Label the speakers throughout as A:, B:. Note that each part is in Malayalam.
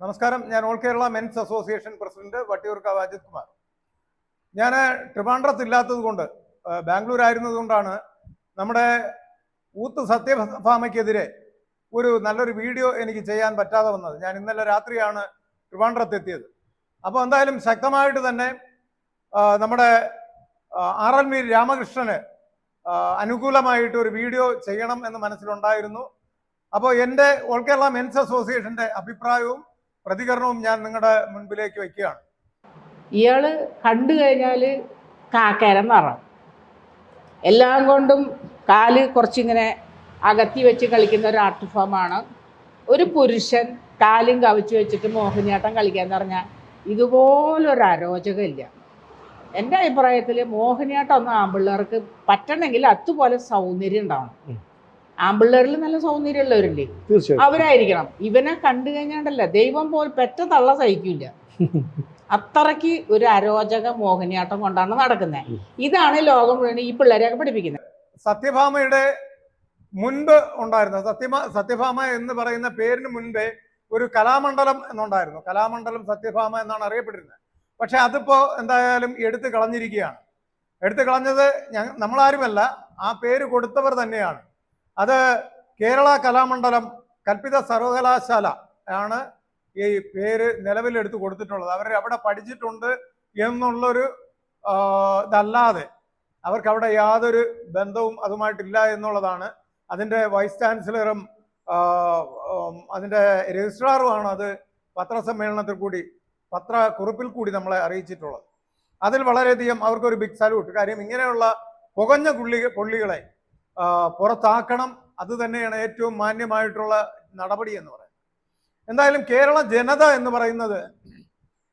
A: നമസ്കാരം. ഞാൻ all Kerala men's association president Vattiyoorkavu Ajith Kumar. ഞാൻ ട്രിവാൻഡ്രത്ത് ഇല്ലാത്തത് കൊണ്ട് ബാംഗ്ലൂർ ആയിരുന്നതുകൊണ്ടാണ് നമ്മുടെ ഊത്ത് സത്യഭാമയ്ക്കെതിരെ ഒരു നല്ലൊരു വീഡിയോ എനിക്ക് ചെയ്യാൻ പറ്റാതെ വന്നത്. ഞാൻ ഇന്നലെ രാത്രിയാണ് ട്രിവാൻഡ്രത്ത് എത്തിയത് അപ്പോൾ എന്തായാലും ശക്തമായിട്ട് തന്നെ നമ്മുടെ ആർ എൽ വി രാമകൃഷ്ണന് അനുകൂലമായിട്ട് ഒരു വീഡിയോ ചെയ്യണം എന്ന് മനസ്സിലുണ്ടായിരുന്നു. അപ്പോൾ എന്റെ ഓൾ കേരള മെൻസ് അസോസിയേഷന്റെ അഭിപ്രായവും പ്രതികരണവും ഞാൻ നിങ്ങളുടെ മുൻപിലേക്ക് വെക്കുകയാണ്
B: ഇയാൾ കണ്ടു കഴിഞ്ഞാൽ കാക്കേരം നിറം എല്ലാം കൊണ്ടും കാൽ കുറച്ചിങ്ങനെ അകത്തി വെച്ച് കളിക്കുന്ന ഒരു ആർട്ട് ഫോമാണ് ഒരു പുരുഷൻ കാലും കവിച്ച് വെച്ചിട്ട് മോഹിനിയാട്ടം കളിക്കാന്ന് പറഞ്ഞാൽ ഇതുപോലൊരു അരോചകമില്ല. എന്റെ അഭിപ്രായത്തിൽ മോഹിനിയാട്ടം ഒന്നും ആമ്പിള്ളേർക്ക് പറ്റണമെങ്കിൽ അതുപോലെ സൗന്ദര്യം ഉണ്ടാവണം. ആമ്പിള്ളേരിൽ നല്ല സൗന്ദര്യമുള്ളവരില്ലേ അവരായിരിക്കണം. ഇവനെ കണ്ടു കഴിഞ്ഞാണ്ടല്ല ദൈവം പോൽ പെറ്റ തള്ള സഹിക്കില്ല അത്രയ്ക്ക് ഒരു അരോചക മോഹിനിയാട്ടം കൊണ്ടാണ് നടക്കുന്നത് ഇതാണ് ലോകം മുഴുവൻ ഈ പിള്ളേരെയൊക്കെ പഠിപ്പിക്കുന്നത്
A: സത്യഭാമയുടെ മുൻപ് ഉണ്ടായിരുന്ന സത്യഭ സത്യഭാമ എന്ന് പറയുന്ന പേരിന് മുൻപേ ഒരു കലാമണ്ഡലം എന്നുണ്ടായിരുന്നു. കലാമണ്ഡലം സത്യഭാമ എന്നാണ് അറിയപ്പെട്ടിരുന്നത് പക്ഷെ അതിപ്പോ എന്തായാലും എടുത്തു കളഞ്ഞിരിക്കുകയാണ്. എടുത്തു കളഞ്ഞത് ഞങ്ങൾ നമ്മളാരുമല്ല ആ പേര് കൊടുത്തവർ തന്നെയാണ്. അത് കേരള കലാമണ്ഡലം കൽപ്പിത സർവകലാശാല ആണ് ഈ പേര് നിലവിലെടുത്ത് കൊടുത്തിട്ടുള്ളത്. അവർ അവിടെ പഠിച്ചിട്ടുണ്ട് എന്നുള്ളൊരു ഇതല്ലാതെ അവർക്ക് അവിടെ യാതൊരു ബന്ധവും അതുമായിട്ടില്ല എന്നുള്ളതാണ്. അതിന്റെ വൈസ് ചാൻസലറും അതിന്റെ രജിസ്ട്രാറുമാണ് അത് പത്രസമ്മേളനത്തിൽ കൂടി പത്രക്കുറിപ്പിൽ കൂടി നമ്മളെ അറിയിച്ചിട്ടുള്ളത്. അതിൽ വളരെയധികം അവർക്കൊരു ബിഗ് സല്യൂട്ട് കാര്യം ഇങ്ങനെയുള്ള പുകഞ്ഞ പുള്ളി പുള്ളികളെ പുറത്താക്കണം. അത് തന്നെയാണ് ഏറ്റവും മാന്യമായിട്ടുള്ള നടപടി എന്ന് പറയുന്നത്. എന്തായാലും കേരള ജനത എന്ന് പറയുന്നത്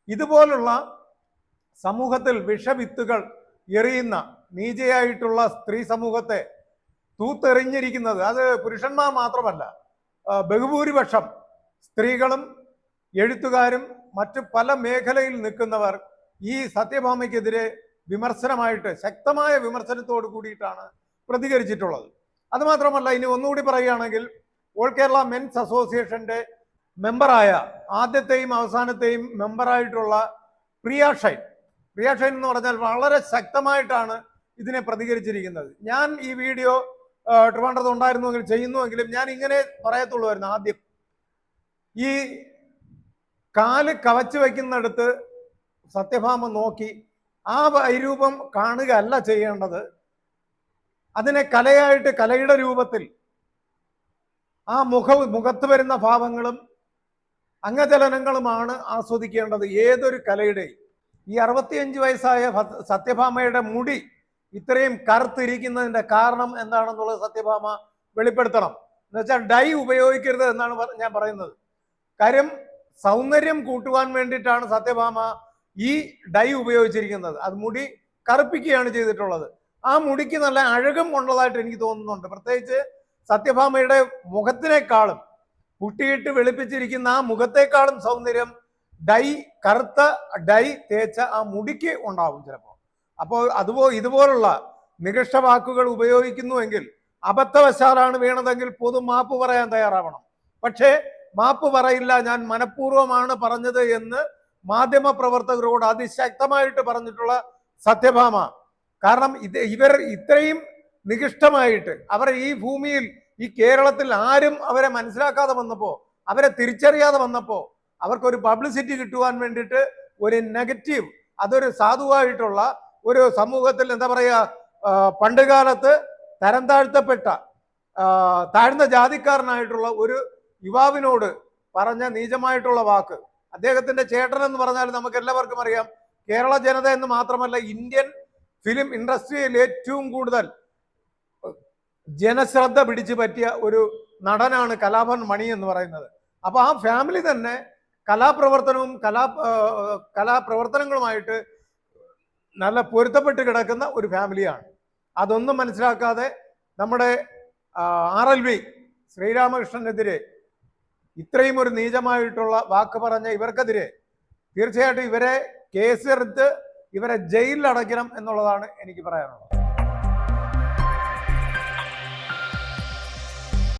A: ഇതുപോലുള്ള സമൂഹത്തിൽ വിഷവിത്തുകൾ എറിയുന്ന നീചയായിട്ടുള്ള സ്ത്രീ സമൂഹത്തെ തൂത്തെറിഞ്ഞിരിക്കുന്നത്. അത് പുരുഷന്മാർ മാത്രമല്ല ബഹുഭൂരിപക്ഷം സ്ത്രീകളും എഴുത്തുകാരും മറ്റു പല മേഖലയിൽ നിൽക്കുന്നവർ ഈ സത്യഭാമയ്ക്കെതിരെ വിമർശനമായിട്ട് ശക്തമായ വിമർശനത്തോട് കൂടിയിട്ടാണ് പ്രതികരിച്ചിട്ടുള്ളത്. അതുമാത്രമല്ല ഇനി ഒന്നുകൂടി പറയുകയാണെങ്കിൽ ഓൾ കേരള മെൻസ് അസോസിയേഷന്റെ മെമ്പറായ ആദ്യത്തെയും അവസാനത്തെയും മെമ്പറായിട്ടുള്ള പ്രിയ ഷൈൻ. പ്രിയ ഷൈൻ എന്ന് പറഞ്ഞാൽ വളരെ ശക്തമായിട്ടാണ് ഇതിനെ പ്രതികരിച്ചിരിക്കുന്നത്. ഞാൻ ഈ വീഡിയോ ട്രിവാൻഡ്രത്ത് ഉണ്ടായിരുന്നുവെങ്കിൽ ചെയ്യുന്നുവെങ്കിലും ഞാൻ ഇങ്ങനെ പറയത്തുള്ളുവായിരുന്നു ആദ്യം. ഈ കാൽ കവച്ചു വയ്ക്കുന്നിടത്ത് സത്യഭാമ നോക്കി ആ വൈരൂപം കാണുകയല്ല ചെയ്യേണ്ടത്. അതിനെ കലയായിട്ട് കലയുടെ രൂപത്തിൽ ആ മുഖ മുഖത്ത് വരുന്ന ഭാവങ്ങളും അംഗചലനങ്ങളുമാണ് ആസ്വദിക്കേണ്ടത് ഏതൊരു കലയുടെയും. ഈ അറുപത്തിയഞ്ച് വയസ്സായ സത്യഭാമയുടെ മുടി ഇത്രയും കറുത്തിരിക്കുന്നതിന്റെ കാരണം എന്താണെന്നുള്ളത് സത്യഭാമ വെളിപ്പെടുത്തണം. എന്ന് വെച്ചാൽ ഡൈ ഉപയോഗിക്കരുത് എന്നാണ് ഞാൻ പറയുന്നത്. കാര്യം സൗന്ദര്യം കൂട്ടുവാൻ വേണ്ടിയിട്ടാണ് സത്യഭാമ ഈ ഡൈ ഉപയോഗിച്ചിരിക്കുന്നത്. അത് മുടി കറുപ്പിക്കുകയാണ് ചെയ്തിട്ടുള്ളത്. ആ മുടിക്ക് നല്ല അഴകും ഉള്ളതായിട്ട് എനിക്ക് തോന്നുന്നുണ്ട്. പ്രത്യേകിച്ച് സത്യഭാമയുടെ മുഖത്തിനേക്കാളും കുട്ടിയിട്ട് വെളുപ്പിച്ചിരിക്കുന്ന ആ മുഖത്തേക്കാളും സൗന്ദര്യം ഡൈ കറുത്ത ഡൈ തേച്ച ആ മുടിക്ക് ഉണ്ടാവും ചിലപ്പോൾ അപ്പോൾ അതുപോ ഇതുപോലുള്ള നികൃഷ്ട വാക്കുകൾ ഉപയോഗിക്കുന്നുവെങ്കിൽ അബദ്ധവശാലാണ് വീണതെങ്കിൽ പൊതു മാപ്പ് പറയാൻ തയ്യാറാവണം. പക്ഷേ മാപ്പ് പറയില്ല ഞാൻ മനഃപൂർവമാണ് പറഞ്ഞത് എന്ന് മാധ്യമ പ്രവർത്തകരോട് അതിശക്തമായിട്ട് പറഞ്ഞിട്ടുള്ള സത്യഭാമ കാരണം ഇത് ഇവർ ഇത്രയും നികിഷ്ടമായിട്ട് അവർ ഈ ഭൂമിയിൽ ഈ കേരളത്തിൽ ആരും അവരെ മനസ്സിലാക്കാതെ വന്നപ്പോൾ അവരെ തിരിച്ചറിയാതെ വന്നപ്പോൾ അവർക്കൊരു പബ്ലിസിറ്റി കിട്ടുവാൻ വേണ്ടിയിട്ട് ഒരു നെഗറ്റീവ് അതൊരു സാധുവായിട്ടുള്ള ഒരു സമൂഹത്തിൽ എന്താ പറയുക പണ്ടുകാലത്ത് തരം താഴ്ത്തപ്പെട്ട താഴ്ന്ന ജാതിക്കാരനായിട്ടുള്ള ഒരു യുവാവിനോട് പറഞ്ഞ നീചമായിട്ടുള്ള വാക്ക്. അദ്ദേഹത്തിന്റെ ചേട്ടൻ എന്ന് പറഞ്ഞാൽ നമുക്ക് എല്ലാവർക്കും അറിയാം കേരള ജനത എന്ന് മാത്രമല്ല ഇന്ത്യൻ ഫിലിം ഇൻഡസ്ട്രിയിൽ ഏറ്റവും കൂടുതൽ ജനശ്രദ്ധ പിടിച്ചു പറ്റിയ ഒരു നടനാണ് കലാഭൻ മണി എന്ന് പറയുന്നത്. അപ്പൊ ആ ഫാമിലി തന്നെ കലാപ്രവർത്തനവും കലാ കലാപ്രവർത്തനങ്ങളുമായിട്ട് നല്ല പൊരുത്തപ്പെട്ട് കിടക്കുന്ന ഒരു ഫാമിലിയാണ് അതൊന്നും മനസ്സിലാക്കാതെ നമ്മുടെ ആർ എൽ വി ശ്രീരാമകൃഷ്ണനെതിരെ ഇത്രയും ഒരു നീചമായിട്ടുള്ള വാക്ക് പറഞ്ഞ ഇവർക്കെതിരെ തീർച്ചയായിട്ടും ഇവരെ കേസെടുത്ത് ഇവരെ ജയിലിൽ അടയ്ക്കണം എന്നുള്ളതാണ് എനിക്ക് പറയാനുള്ളത്.